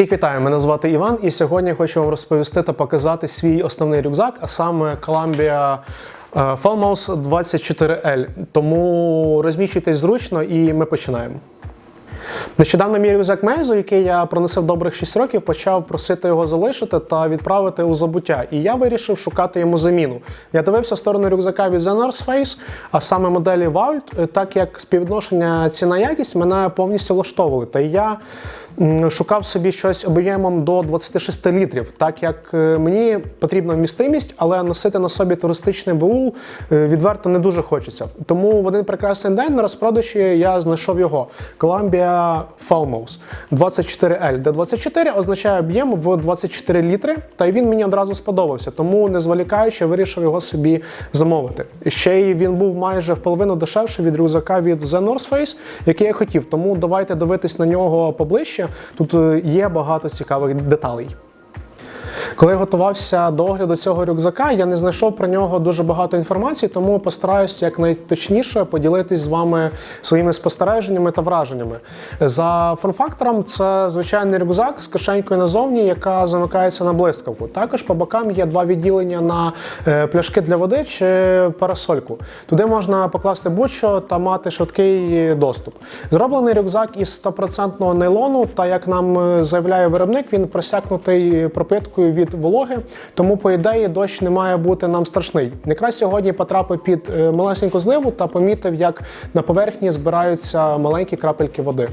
Всіх вітаю, мене звати Іван, і сьогодні хочу вам розповісти та показати свій основний рюкзак, а саме Columbia Falmouse Falmouth 24L. Тому розміщуйтесь зручно і ми починаємо. Нещодавно мій рюкзак Мейзу, який я проносив добрих 6 років, почав просити його залишити та відправити у забуття. І я вирішив шукати йому заміну. Я дивився в сторону рюкзака від The North Face, а саме моделі Vault, е, так як співвідношення ціна-якість мене повністю влаштовували. Та я шукав собі щось об'ємом до 26 літрів, так як е, мені потрібна вмістимість, але носити на собі туристичний БУ е, відверто не дуже хочеться. Тому в один прекрасний день на розпродажі я знайшов його Columbia Falmouth 24L, де 24 означає об'єм в 24 літри, та й він мені одразу сподобався. Тому, не зволікаючи, вирішив його собі замовити. Ще й він був майже в половину дешевший від рюкзака від The North Face, який я хотів. Тому давайте дивитись на нього поближче. Тут е, є багато цікавих деталей. Коли готувався до огляду цього рюкзака, я не знайшов про нього дуже багато інформації, тому постараюся якнайточніше поділитись з вами своїми спостереженнями та враженнями. За фон-фактором, це звичайний рюкзак з кишенькою назовні, яка замикається на блискавку. Також по бокам є два відділення на е, пляшки для води чи парасольку. Туди можна покласти будь-що та мати швидкий доступ. Зроблений рюкзак із 100% нейлону, та як нам е, заявляє виробник, він просякнутий пропиткою від вологи, тому по ідеї дощ не має бути нам страшний. Якраз сьогодні потрапив під е, малесеньку зливу та помітив, як на поверхні збираються маленькі крапельки води.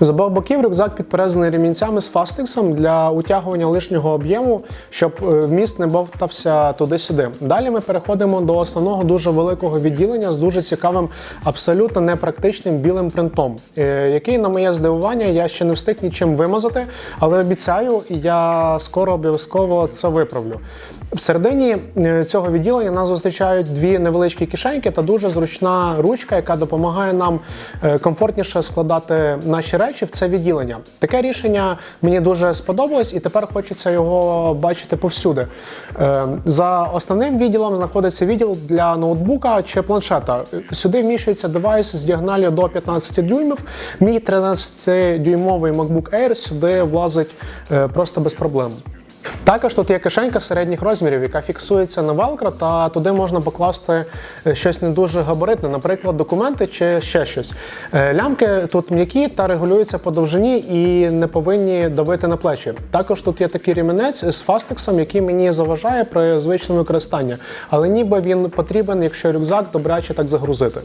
З обох боків рюкзак підперезаний ремінцями з фастексом для утягування лишнього об'єму, щоб е, вміст не бовтався туди-сюди. Далі ми переходимо до основного дуже великого відділення з дуже цікавим, абсолютно непрактичним білим принтом, е, який, на моє здивування, я ще не встиг нічим вимазати, але обіцяю, я скоро обов'язково це виправлю. Всередині е, цього відділення нас зустрічають дві невеличкі кишеньки та дуже зручна ручка, яка допомагає нам е, комфортніше складати наші речі в це відділення. Таке рішення мені дуже сподобалось, і тепер хочеться його бачити повсюди. Е, За основним відділом знаходиться відділ для ноутбука чи планшета. Сюди вміщується девайс з діагональю до 15 дюймів. Мій 13-дюймовий MacBook Air сюди влазить просто без проблем. Також тут є кишенька середніх розмірів, яка фіксується на велкро, та туди можна покласти е, щось не дуже габаритне, наприклад, документи чи ще щось. Е, Лямки тут м'які та регулюються по довжині і не повинні давити на плечі. Також тут є такий ремінець з фастексом, який мені заважає при звичному використанні, але ніби він потрібен, якщо рюкзак добряче так загрузити.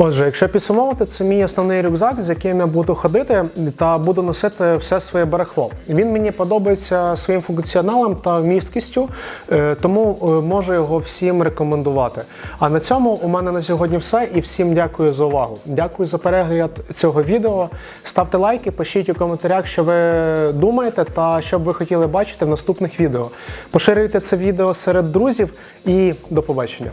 Отже, якщо підсумовувати, це мій основний рюкзак, з яким я буду ходити та буду носити все своє барахло. Він мені подобається своїм функціоналом та вмісткістю, е, тому е, можу його всім рекомендувати. А на цьому у мене на сьогодні все і всім дякую за увагу. Дякую за перегляд цього відео. Ставте лайки, пишіть у коментарях, що ви думаєте та що б ви хотіли бачити в наступних відео. Поширюйте це відео серед друзів і до побачення.